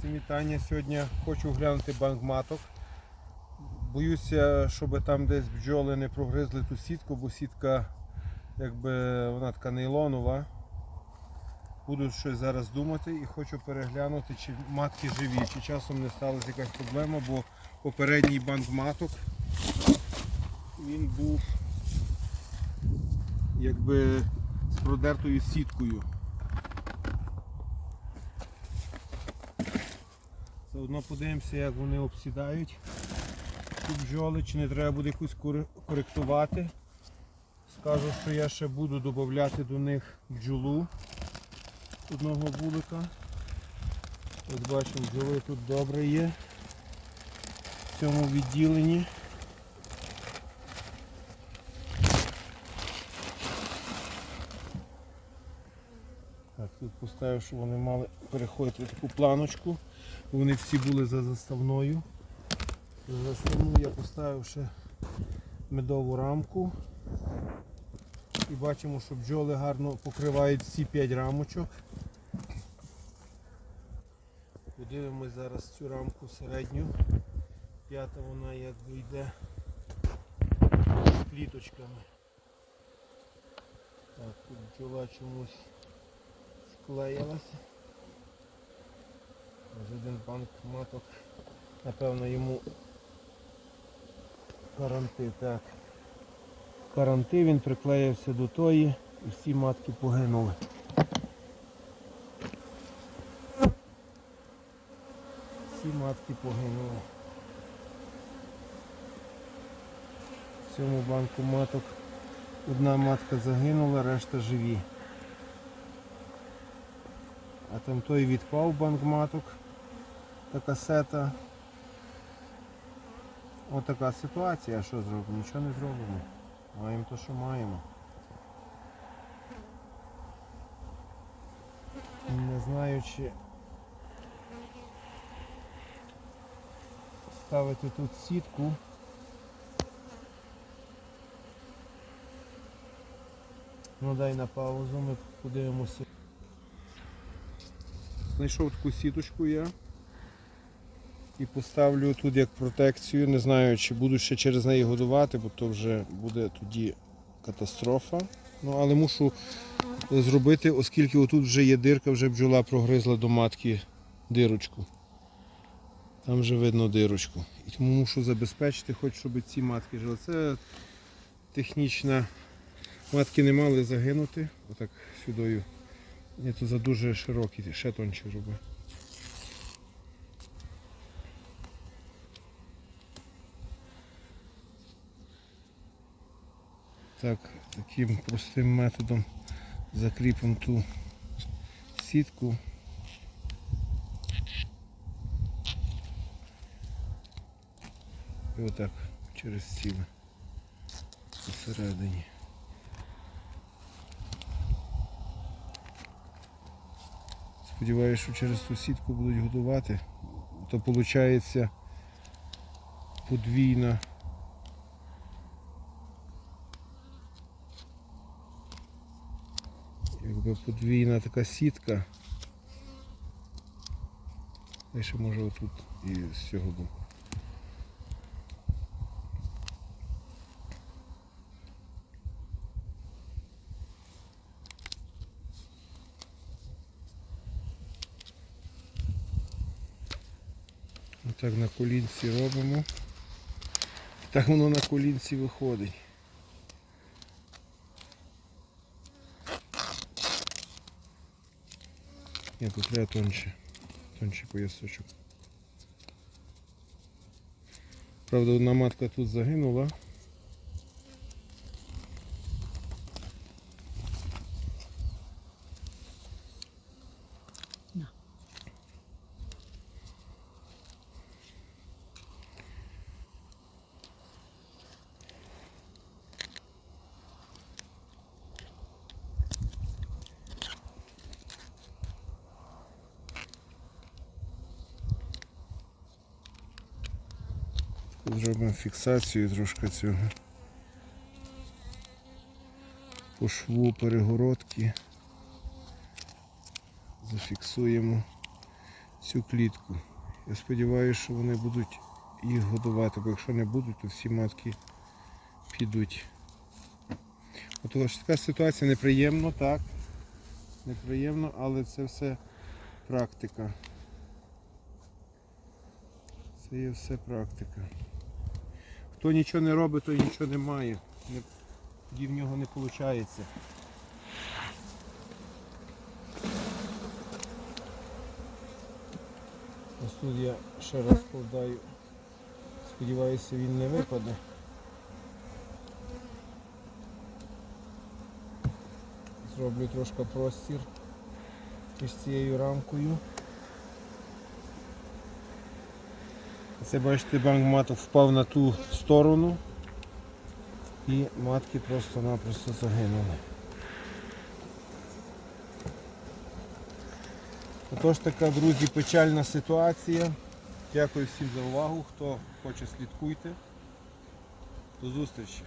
Всім. Сьогодні хочу глянути банк маток. Боюся, щоб там десь бджоли не прогризли ту сітку, бо сітка якби вона така нейлонова. Буду щось зараз думати і хочу переглянути, чи матки живі, чи часом не сталася якась проблема, бо попередній банк маток він був якби з продертою сіткою. Заодно подивимося, як вони обсідають тут бджоли, чи не треба буде якусь коректувати. Скажу, що я ще буду додати до них бджолу одного вулика. От бачимо, бджоли тут добре є в цьому відділенні. Так, тут поставив, щоб вони мали переходити в таку планочку. Вони всі були за заставною. За заставну я поставив ще медову рамку. І бачимо, що бджоли гарно покривають всі 5 рамочок. Подивимось зараз цю рамку середню. П'ята вона якби йде з пліточками. Так, тут бджола чомусь склеїлася. Ось один банк маток. Напевно йому каранти. Так. Каранти він приклеївся до тої і всі матки погинули. Всі матки погинули. В цьому банку маток одна матка загинула, решта живі. А там той відпав банк маток та касета. Отака ситуація, що зробимо? Нічого не зробимо. Маємо то, що маємо. Не знаю, чи ставити тут сітку. Ну дай на паузу, ми подивимося. Знайшов таку сіточку я і поставлю тут як протекцію. Не знаю, чи буду ще через неї годувати, бо то вже буде тоді катастрофа. Ну, але мушу зробити, оскільки отут вже є дирка, вже бджола прогризла до матки дирочку. Там вже видно дирочку. І тому мушу забезпечити, хоч щоб ці матки жили. Це технічна. Матки не мали загинути. Отак сюдою. Ні, то за дуже широкий, ще тонче роби. Так, таким простим методом закріпимо ту сітку. І отак через ціле посередині. Сподіваюся, що через цю сітку будуть годувати. То виходить подвійна. Якби подвійна така сітка. Я ще може отут і з цього боку. Отак на колінці робимо. Так воно на колінці виходить. Ні, тут треба тонче. Тонче поясочок. Правда, одна матка тут загинула. Зробимо фіксацію трошки цього. По шву перегородки. Зафіксуємо цю клітку. Я сподіваюся, що вони будуть їх годувати, бо якщо не будуть, то всі матки підуть. От ж така ситуація неприємно, так. Неприємно, але це все практика. Це є все практика. Хто нічого не робить, той нічого не має. Тоді в нього не виходить. Ось тут я ще раз вкладаю. Сподіваюся, він не випаде. Зроблю трошки простір між цією рамкою. Це бачите, банк маток впав на ту сторону і матки просто-напросто загинули. Отож така, друзі, печальна ситуація. Дякую всім за увагу. Хто хоче, слідкуйте. До зустрічі.